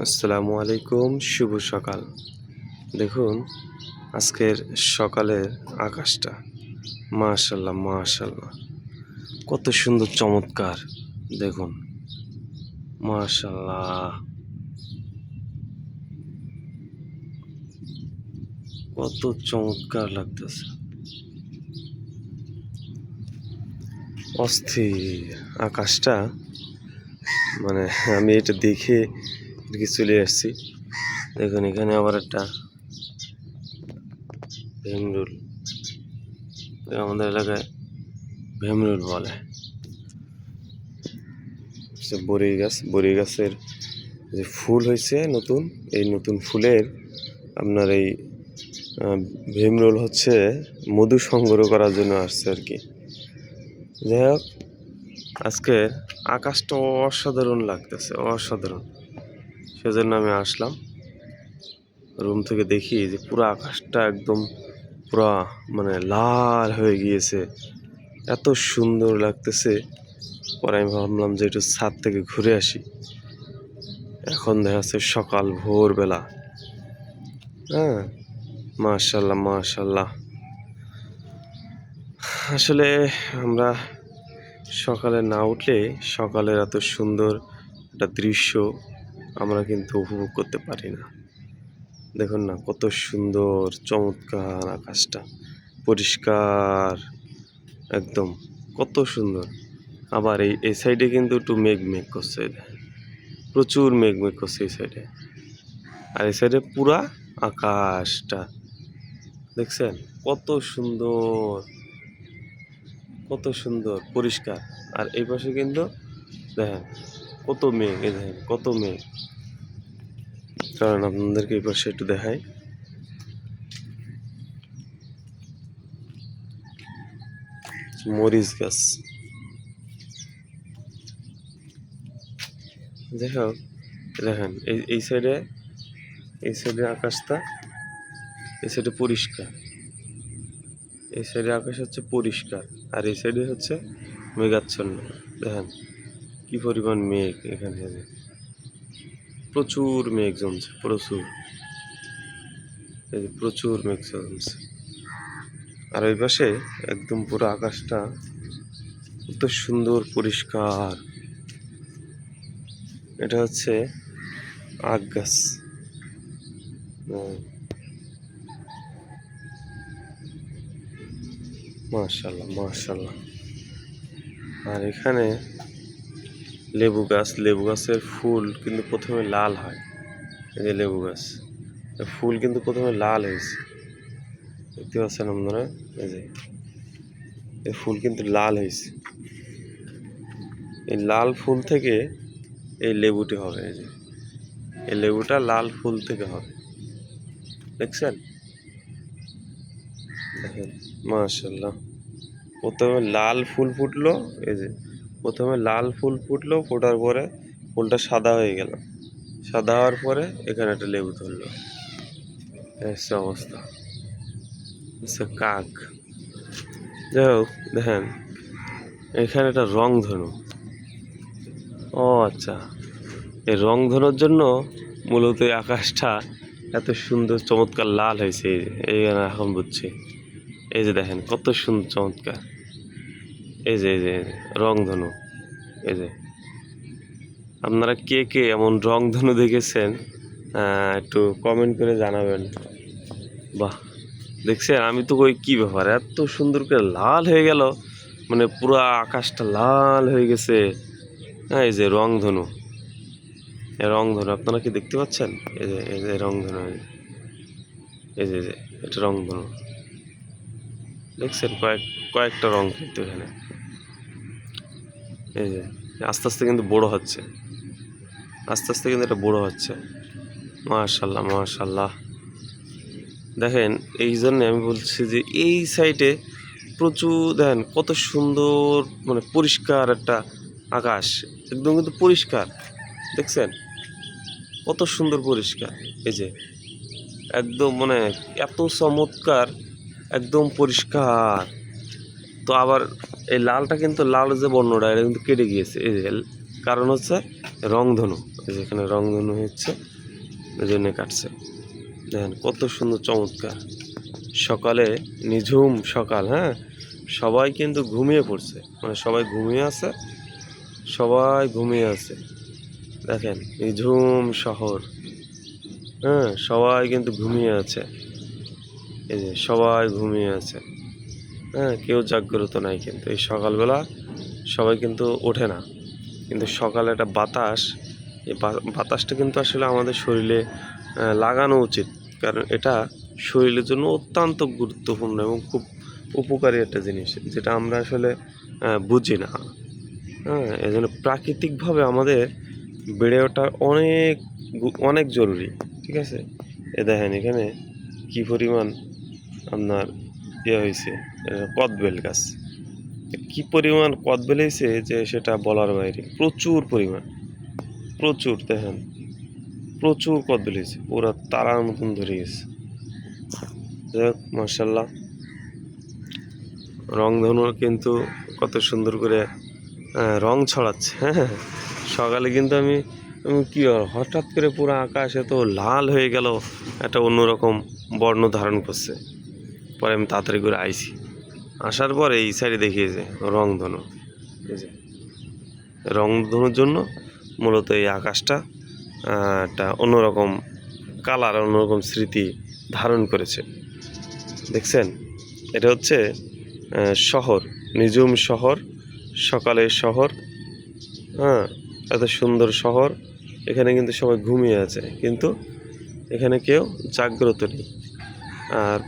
আসসালামু আলাইকুম, শুভ সকাল। দেখুন, আজকের সকালের আকাশটা। মাশাল্লাহ মাশাল্লাহ। কত সুন্দর, চমৎকার। দেখুন, মাশাল্লাহ। কত চমৎকার লাগতেছে। অস্থির আকাশটা। মানে আমি এটা দেখে এদিকে চলে আসছি। দেখুন, এখানে আবার একটা ভেমরুল। আমাদের এলাকায় ভেমরুল বলে। বড়ি গাছ। বড়ি গাছের যে ফুল হয়েছে নতুন, এই নতুন ফুলের আপনার এই ভীমরুল হচ্ছে মধু সংগ্রহ করার জন্য আসছে আর কি। যাই হোক, আজকে আকাশটা অসাধারণ লাগতেছে, অসাধারণ। সেজন্য আমি আসলাম। রুম থেকে দেখি যে পুরো আকাশটা একদম পুরা মানে লাল হয়ে গিয়েছে। এত সুন্দর লাগতেছে। পরে আমি ভাবলাম যে একটু ছাদ থেকে ঘুরে আসি। এখন দেখা যাচ্ছে সকাল ভোরবেলা। হ্যাঁ মাশাল্লাহ মাশাল্লাহ আসলে আমরা সকালে না উঠলে সকালের এত সুন্দর একটা দৃশ্য আমরা কিন্তু উপভোগ করতে পারি না। দেখুন না, কত সুন্দর, চমৎকার আকাশটা। পরিষ্কার, একদম। কত সুন্দর। আবার এই এই সাইডে কিন্তু একটু মেঘ মেঘ করছে প্রচুর মেঘ মেঘ করছে এই সাইডে আর এই সাইডে পুরা আকাশটা। দেখছেন? কত সুন্দর। কত সুন্দর, পরিষ্কার। আর এই পাশে কিন্তু দেখেন কত মেঘ এই দেখেন, কত মেঘ কারণ আপনাদেরকে এই পাশে একটু দেখাই। মরিচ গাছ। হোক, দেখেন, এই এই সাইডে এই সাইডে আকাশটা, এই সাইডে পরিষ্কার। এই সাইডে আকাশ হচ্ছে পরিষ্কার, আর এই সাইডে হচ্ছে মেঘাচ্ছন্ন। দেখেন কি পরিমাণ মেঘ এখানে? প্রচুর মেঘ জমছে, প্রচুর। প্রচুর মেঘ জমছে। আর ওই পাশে একদম পুরো আকাশটা কত সুন্দর, পরিষ্কার। এটা হচ্ছে আখ গাছ। হুম। মাশাল্লাহ মাশাল্লাহ। আর এখানে লেবু গাছ, লেবু গাছের ফুল কিন্তু প্রথমে লাল হয়। এই যে লেবু গাছ ফুল কিন্তু প্রথমে লাল হয়েছে। দেখতে পাচ্ছেন আপনারা এই যে, এই ফুল কিন্তু লাল হয়েছে। এই লাল ফুল থেকে এই লেবুটি হবে, এই যে, এই লেবুটা লাল ফুল থেকে হবে। দেখছেন? দেখেন মাশাল্লাহ প্রথমে লাল ফুল ফুটলো, এই যে প্রথমে লাল ফুল ফুটলো, ফোটার পরে ফুলটা সাদা হয়ে গেল। সাদা হওয়ার পরে এখানে একটা লেবু ধরলো। হচ্ছে অবস্থা। কাক। যাই হোক, দেখেন, এখানে একটা রং ধনু। ও আচ্ছা এই রং ধনুর জন্য মূলত এই আকাশটা এত সুন্দর, চমৎকার লাল হয়েছে। এই এখন বুঝছি। এই যে দেখেন, কত সুন্দর, চমৎকার। এই যে এই যে রংধনু এই যে। আপনারা কে কে এমন রংধনু দেখেছেন একটু কমেন্ট করে জানাবেন। বাহ, দেখছেন? আমি তো ওই কী ব্যাপার? এত সুন্দর করে লাল হয়ে গেল। মানে পুরো আকাশটা লাল হয়ে গেছে। হ্যাঁ এই যে রংধনু রংধনু আপনারা কি দেখতে পাচ্ছেন? এই যে এই যে রংধনু এই যে। এই যে এটা রংধনু দেখছেন? কয়েক, কয়েকটা রং কিন্তু এখানে। এই যে, আস্তে আস্তে কিন্তু বড় হচ্ছে। আস্তে আস্তে কিন্তু এটা বড় হচ্ছে। মাশাল্লাহ মাশাল্লাহ। দেখেন, এই জন্যে আমি বলছি যে, এই সাইডে প্রচুর, দেখেন, কত সুন্দর মানে পরিষ্কার একটা আকাশ। একদম কিন্তু পরিষ্কার। দেখছেন? কত সুন্দর পরিষ্কার। এই যে, একদম মানে এত চমৎকার, একদম পরিষ্কার। তো আবার এই লালটা কিন্তু লাল যে বর্ণটা, এটা কিন্তু কেটে গিয়েছে। এই যে কারণ হচ্ছে রংধনু। এই যে এখানে রংধনু হচ্ছে জন্য কাটছে। দেখেন কত সুন্দর চমৎকার। সকালে নিঝুম সকাল হ্যাঁ? সবাই কিন্তু ঘুমিয়ে পড়ছে। মানে সবাই ঘুমিয়ে আছে, সবাই ঘুমিয়ে আছে। দেখেন, নিঝুম শহর হ্যাঁ? সবাই কিন্তু ঘুমিয়ে আছে। এই যে, সবাই ঘুমিয়ে আছে। হ্যাঁ কেউ জাগ্রত নাই কিন্তু। এই সকালবেলা সবাই কিন্তু ওঠে না। কিন্তু সকালে একটা বাতাস, এই বাতাসটা কিন্তু আসলে আমাদের শরীরে লাগানো উচিত। কারণ এটা শরীরের জন্য অত্যন্ত গুরুত্বপূর্ণ এবং খুব উপকারী একটা জিনিস, যেটা আমরা আসলে বুঝি না। হ্যাঁ এই জন্য প্রাকৃতিকভাবে আমাদের বেড়ে ওঠা অনেক অনেক জরুরি, ঠিক আছে? এ দেখেন এখানে কী পরিমাণ আপনার ইয়ে হয়েছে কদবেল গাছ। কি পরিমাণ কদবেল হয়েছে যে সেটা বলার বাইরে? প্রচুর পরিমাণ। প্রচুর, দেখেন। প্রচুর কদবেল হয়েছে পুরো তারার মতন ধরে গেছে। যাই হোক মার্শাল্লাহ কিন্তু কত সুন্দর করে রং ছড়াচ্ছে হ্যাঁ সকালে কিন্তু আমি কি হঠাৎ করে পুরো আকাশ এত লাল হয়ে গেল, একটা অন্যরকম বর্ণ ধারণ করছে। পরে আমি তাড়াতাড়ি করে আইছি। আসার পরে এই সাইডে দেখিয়েছে রংধনু এই যে রংধনুর জন্য মূলত এই আকাশটা একটা অন্যরকম কালার, অন্যরকম স্মৃতি ধারণ করেছে। দেখছেন? এটা হচ্ছে শহর, নিঝুম শহর, সকালের শহর হ্যাঁ এত সুন্দর শহর। এখানে কিন্তু সবাই ঘুমিয়ে আছে, কিন্তু এখানে কেউ জাগ্রত নেই। আর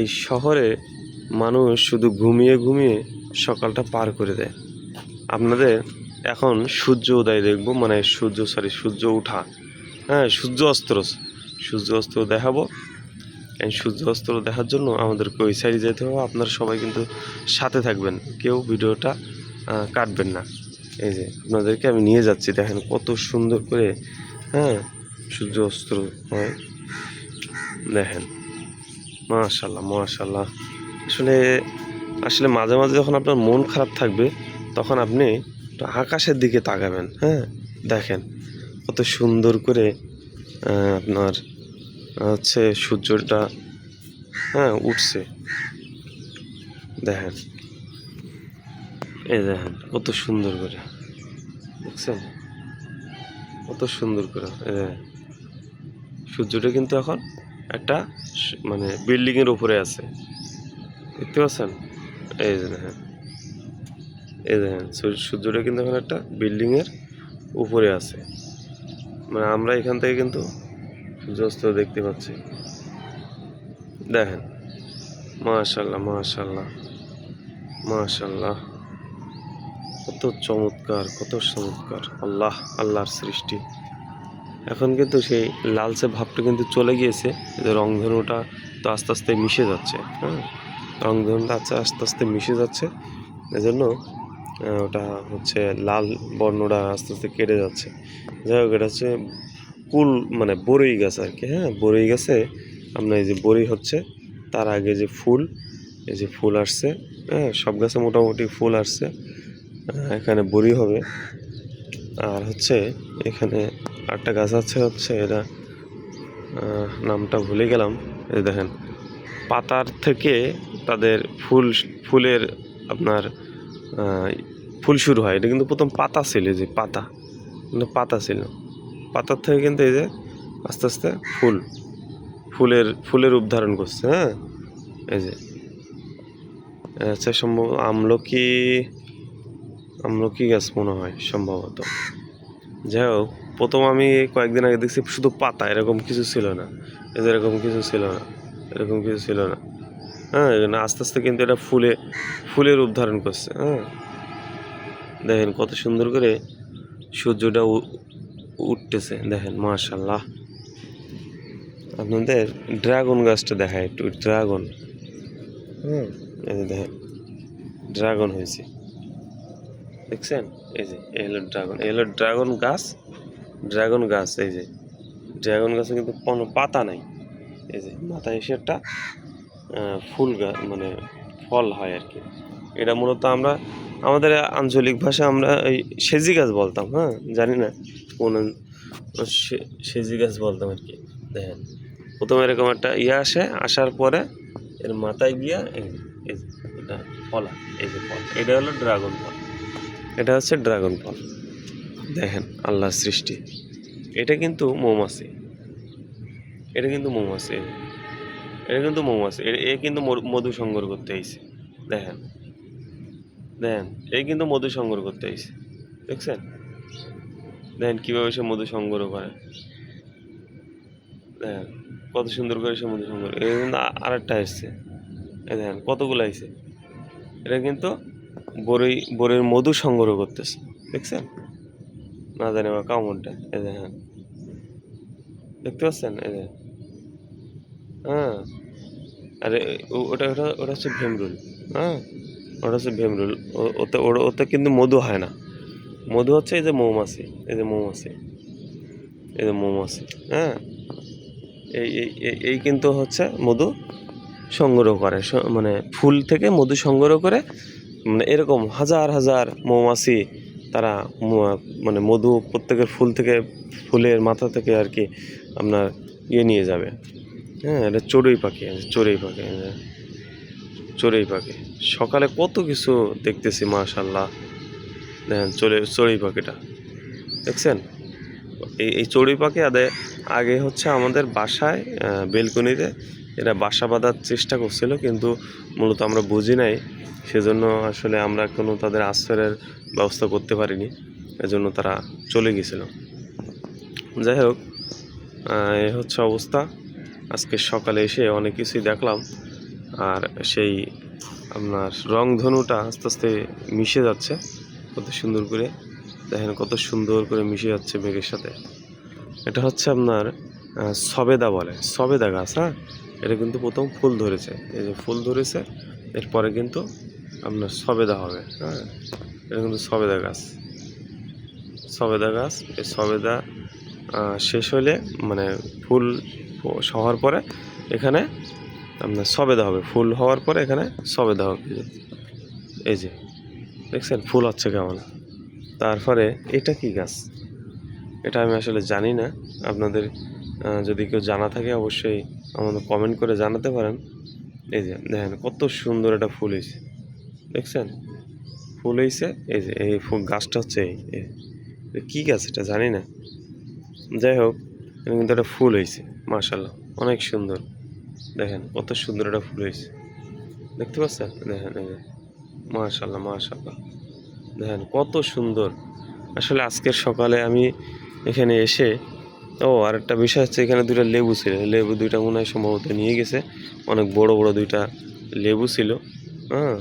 এই শহরে মানুষ শুধু ঘুমিয়ে ঘুমিয়ে সকালটা পার করে দেয়। আপনাদের এখন সূর্য উদয় দেখব মানে সূর্য সরি সূর্য ওঠা হ্যাঁ সূর্য অস্ত্র সূর্য অস্ত্র দেখাবো। সূর্য অস্ত্র দেখার জন্য আমাদেরকে ওই সাইডে যেতে হবে। আপনারা সবাই কিন্তু সাথে থাকবেন, কেউ ভিডিওটা কাটবেন না। এই যে, আপনাদেরকে আমি নিয়ে যাচ্ছি, দেখেন কত সুন্দর করে হ্যাঁ সূর্য অস্ত্র হয়। দেখেন। মাশাল্লাহ মাশাল্লাহ আসলে আসলে মাঝে মাঝে যখন আপনার মন খারাপ থাকবে, তখন আপনি আকাশের দিকে তাকাবেন হ্যাঁ? দেখেন, কত সুন্দর করে আপনার হচ্ছে সূর্যটা হ্যাঁ উঠছে। দেখেন, এই দেখেন, কত সুন্দর করে। দেখছেন? কত সুন্দর করে। সূর্যটা কিন্তু এখন একটা মানে বিল্ডিংয়ের উপরে আছে। দেখতে পাচ্ছেন? এই যে দেখেন। এই দেখেন সূর্য- সূর্যটা কিন্তু এখন একটা বিল্ডিংয়ের উপরে আছে। মানে আমরা এখান থেকে কিন্তু সূর্যাস্ত দেখতে পাচ্ছি। দেখেন। মাশাল্লাহ মাশাল্লাহ মাশাল্লাহ। কত চমৎকার কত চমৎকার। আল্লাহ, আল্লাহর সৃষ্টি। এখন কিন্তু সেই লালচে ভাবটা কিন্তু চলে গিয়েছে রংধনুটা তো আস্তে আস্তে মিশে যাচ্ছে হ্যাঁ? রংধনুটা আস্তে আস্তে আস্তে মিশে যাচ্ছে। এজন্য ওটা হচ্ছে লাল বর্ণটা আস্তে আস্তে কেটে যাচ্ছে। যাই হোক, এটা হচ্ছে কুল মানে বরই গাছ আর কি হ্যাঁ? বরই গাছে আপনার এই যে বরই হচ্ছে, তার আগে যে ফুল, এই যে ফুল আসছে হ্যাঁ? সব গাছে মোটামুটি ফুল আসছে এখানে বড়ি হবে। আর হচ্ছে এখানে একটা গাছ আছে হচ্ছে, এটা নামটা ভুলে গেলাম। এই দেখেন, পাতার থেকে তাদের ফুল, ফুলের আপনার ফুল শুরু হয়। এটা কিন্তু প্রথম পাতা ছিল যে পাতা, কিন্তু পাতা ছিল পাতার থেকে কিন্তু এই যে আস্তে আস্তে ফুল, ফুলের ফুলের রূপ ধারণ করছে হ্যাঁ? এই যে আচ্ছা সম্ভব আমলকি আমলকি গাছ মনে হয় সম্ভবত। যাই হোক প্রথম আমি কয়েকদিন আগে দেখছি শুধু পাতা এরকম কিছু ছিল না। এরকম কিছু ছিল না এরকম কিছু ছিল না। হ্যাঁ আস্তে আস্তে কিন্তু এটা ফুলে ফুলে রূপ ধারণ করছে হ্যাঁ। দেখেন কত সুন্দর করে সূর্যটা উঠতেছে দেখেন মাশাল্লাহ আপনাদের ড্রাগন গাছটা দেখায় একটু ড্রাগন। হুম। দেখেন ড্রাগন হয়েছে। দেখছেন? এই যে, এই হলো ড্রাগন, এই হলো ড্রাগন গাছ ড্রাগন গাছ, এই যে। ড্রাগন গাছে কিন্তু কোনো পাতা নাই। এই যে, মাথায় এসে একটা ফুল গাছ মানে ফল হয় আর কি। এটা মূলত আমরা, আমাদের আঞ্চলিক ভাষা আমরা এই সেজি গাছ বলতাম হ্যাঁ? জানি না কোন সেজি গাছ বলতাম আর কি, দেখেন। প্রথমে এরকম একটা ইয়ে আসে, আসার পরে এর মাথায় গিয়া এই এটা ফলা এই যে ফল। এটা হলো ড্রাগন ফল। এটা হচ্ছে ড্রাগন ফল। দেখেন, আল্লাহর সৃষ্টি। এটা কিন্তু মৌমাছি। এটা কিন্তু মৌমাছি। এটা কিন্তু মৌমাছি। এ- কিন্তু মধু সংগ্রহ করতে আইছে। দেখেন। দেখেন এই কিন্তু মধু সংগ্রহ করতে আইছে। দেখছেন? দেখেন কীভাবে সে মধু সংগ্রহ করে। দেখেন, কত সুন্দর করে সে মধু সংগ্রহ এই কিন্তু আরেকটা এসছে দেখেন, কতগুলো আইছে? এটা কিন্তু বড়ই বড়ির মধু সংগ্রহ করতেছে, দেখছেন? না জানি বা কামড়টা এই হ্যাঁ। দেখতে পাচ্ছেন? এই দেখেন হ্যাঁ। আরে ওটা ওটা ওটা হচ্ছে ভীমরুল হ্যাঁ? ওটা হচ্ছে ভীমরুল। ওতে ওতে কিন্তু মধু হয় না। মধু হচ্ছে এই যে মৌমাছি, এই যে মৌমাছি, এই যে মৌমাছি হ্যাঁ? এই, এই- এই কিন্তু হচ্ছে মধু সংগ্রহ করে মানে ফুল থেকে মধু সংগ্রহ করে মানে এরকম হাজার হাজার মৌমাছি তারা মানে মধু প্রত্যেকের ফুল থেকে, ফুলের মাথা থেকে আর কি আপনার ইয়ে নিয়ে যাবে। হ্যাঁ এটা চড়ুই পাখি চড়ুই পাখি চড়ুই পাখি। সকালে কত কিছু দেখতেছি, মাশাল্লাহ। দেখেন চড়ে চড়ুই পাখিটা। দেখছেন? এই এই চড়ুই পাখি আদে আগে হচ্ছে আমাদের বাসায় বেলকনিতে এরা বাসা বাঁধার চেষ্টা করছিল, কিন্তু মূলত আমরা বুঝি নাই। সেজন্য আসলে আমরা কোনো তাদের আশ্রয়ের ব্যবস্থা করতে পারিনি। এজন্য তারা চলে গেছিল। যাই হোক এ হচ্ছে অবস্থা। আজকে সকালে এসে অনেক কিছুই দেখলাম। আর সেই আপনার রংধনুটা আস্তে আস্তে মিশে যাচ্ছে। কত সুন্দর করে, দেখেন কত সুন্দর করে মিশে যাচ্ছে মেঘের সাথে। এটা হচ্ছে আপনার সবেদা বলে। সবেদা গাছ হ্যাঁ? এটা কিন্তু প্রথম ফুল ধরেছে। এই যে ফুল ধরেছে, এরপরে কিন্তু আপনার সবেদা হবে হ্যাঁ? এটা কিন্তু সবেদা গাছ। সবেদা গাছ, এই সবেদা শেষ হলে মানে ফুল হওয়ার পরে এখানে আপনার সবেদা হবে। ফুল হওয়ার পরে এখানে সবেদা হবে। এই যে- দেখছেন? ফুল হচ্ছে কেমন? তারপরে এটা কি গাছ? এটা আমি আসলে জানি না। আপনাদের যদি কেউ জানা থাকে অবশ্যই আমাদের কমেন্ট করে জানাতে পারেন। এই যে, দেখেন কত সুন্দর একটা ফুল হয়েছে। দেখছেন? ফুল হয়েছে, এই যে, এই ফুল গাছটা হচ্ছে এই। কী গাছ এটা জানি না। যাই হোক, এটা কিন্তু একটা ফুল হয়েছে মার্শাল্লাহ অনেক সুন্দর। দেখেন কত সুন্দর একটা ফুল হয়েছে। দেখতে পাচ্ছেন? দেখেন, এই যে মার্শাল্লাহ মার্শাল্লাহ দেখেন কত সুন্দর। আসলে আজকের সকালে আমি এখানে এসে ও, আরেকটা বিষয় হচ্ছে এখানে দুইটা লেবু ছিল। লেবু দুইটা মনে হয় সম্ভবত নিয়ে গেছে। অনেক বড় বড় দুইটা লেবু ছিল। হ্যাঁ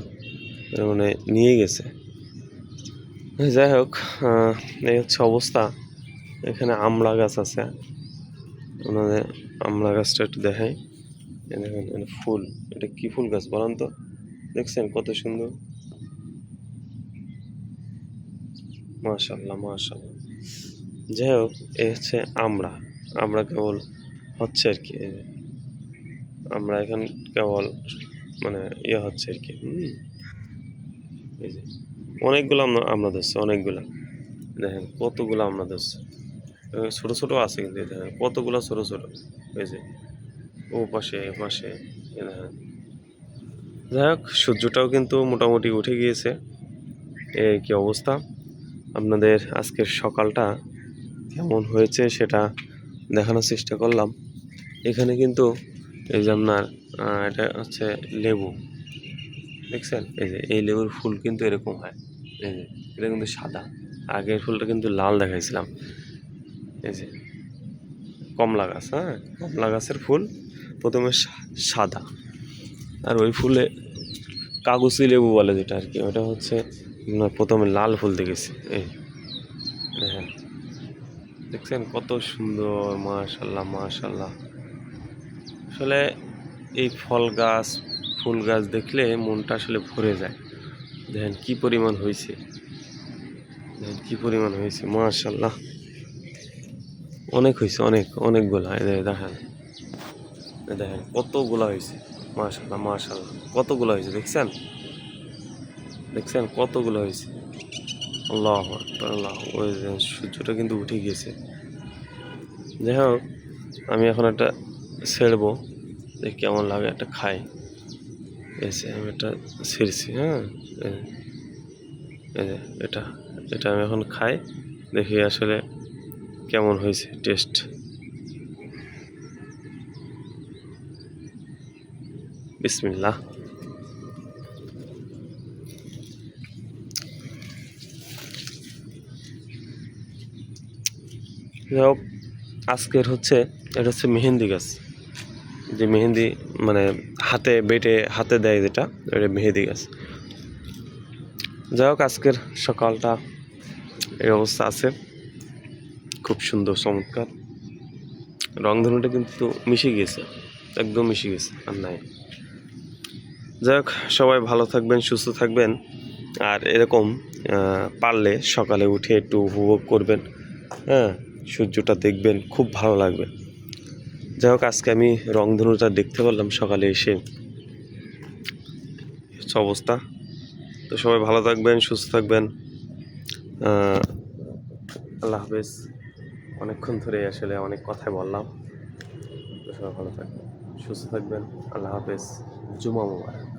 মানে নিয়ে গেছে। যাই হোক এই হচ্ছে অবস্থা। এখানে আমড়া গাছ আছে। ওনাদের আমড়া গাছটা একটু দেখাই। দেখেন ফুল। এটা কি ফুল গাছ বলেন তো? দেখছেন কত সুন্দর? মাশাল্লাহ মাশাল্লাহ যাই হোক এই হচ্ছে আমরা। আমরা কেবল হচ্ছে আর কি আমরা এখন কেবল মানে ইয়ে হচ্ছে আর কি অনেকগুলো আমরা আমরা ধরছে, অনেকগুলো। দেখেন কতগুলো আমরা ধরছে। এ, ছোট ছোট আছে কিন্তু দেখেন, কতগুলো ছোট ছোট। এই যে, ও পাশে, এ পাশে দেখেন। যাই হোক সূর্যটাও কিন্তু মোটামুটি উঠে গিয়েছে। এই কি অবস্থা? আপনাদের আজকের সকালটা কেমন হয়েছে সেটা দেখানোর চেষ্টা করলাম। এখানে কিন্তু এই যে আপনার এটা হচ্ছে লেবু। দেখছেন? এই যে, এই লেবুর ফুল কিন্তু এরকম হয়। এই যে, এটা কিন্তু সাদা। আগের ফুলটা কিন্তু লাল দেখাইছিলাম। এই যে, কমলা গাছ হ্যাঁ? কমলা গাছের ফুল প্রথমে সাদা। আর ওই ফুলে কাগজি লেবু বলে যেটা আর কি, ওটা হচ্ছে প্রথমে লাল ফুল দেখেছি। এই দেখেন। দেখছেন কত সুন্দর, মাশাল্লাহ মাশাল্লাহ। আসলে এই ফল গাছ, ফুল গাছ দেখলে মনটা আসলে ভরে যায়। দেখেন কি পরিমাণ হয়েছে। দেখেন কি পরিমাণ হয়েছে, মাশাল্লাহ। অনেক হয়েছে, অনেক, অনেকগুলা। এই যে দেখেন দেখেন কতগুলা হয়েছে, মাশাল্লাহ মাশাল্লাহ। কতগুলো হয়েছে, দেখছেন? দেখছেন কতগুলো হয়েছে। আল্লাহ আল্লাহ ওই সূর্যটা কিন্তু উঠে গিয়েছে। যাই হোক আমি এখন একটা ছেড়বো, যে কেমন লাগে একটা খাই। এসে আমি একটা ছিঁড়ছি হ্যাঁ? এটা এটা আমি এখন খাই, দেখি আসলে কেমন হয়েছে টেস্ট। বিসমিল্লাহ। যাই হোক, আজকের হচ্ছে, এটা হচ্ছে মেহেন্দি গাছ। যে মেহেন্দি মানে হাতে বেটে, হাতে দেয় যেটা এটা মেহেন্দি গাছ। যাই হোক, আজকের সকালটা এই অবস্থা আছে। খুব সুন্দর, চমৎকার। রংধনুটা কিন্তু মিশে গিয়েছে, একদম মিশে গেছে আর নাই। যাই হোক, সবাই ভালো থাকবেন, সুস্থ থাকবেন। আর এরকম পারলে সকালে উঠে একটু উপভোগ করবেন হ্যাঁ? সূর্যটা দেখবেন, খুব ভালো লাগবে। যাই হোক, আজকে আমি রংধনুটা দেখতে পারলাম সকালে এসে। হচ্ছে অবস্থা। তো সবাই ভালো থাকবেন, সুস্থ থাকবেন। আল্লাহ হাফেজ। অনেকক্ষণ ধরে আসলে অনেক কথাই বললাম। তো সবাই ভালো থাকবেন, সুস্থ থাকবেন। আল্লাহ হাফেজ। জুমা মুবারক।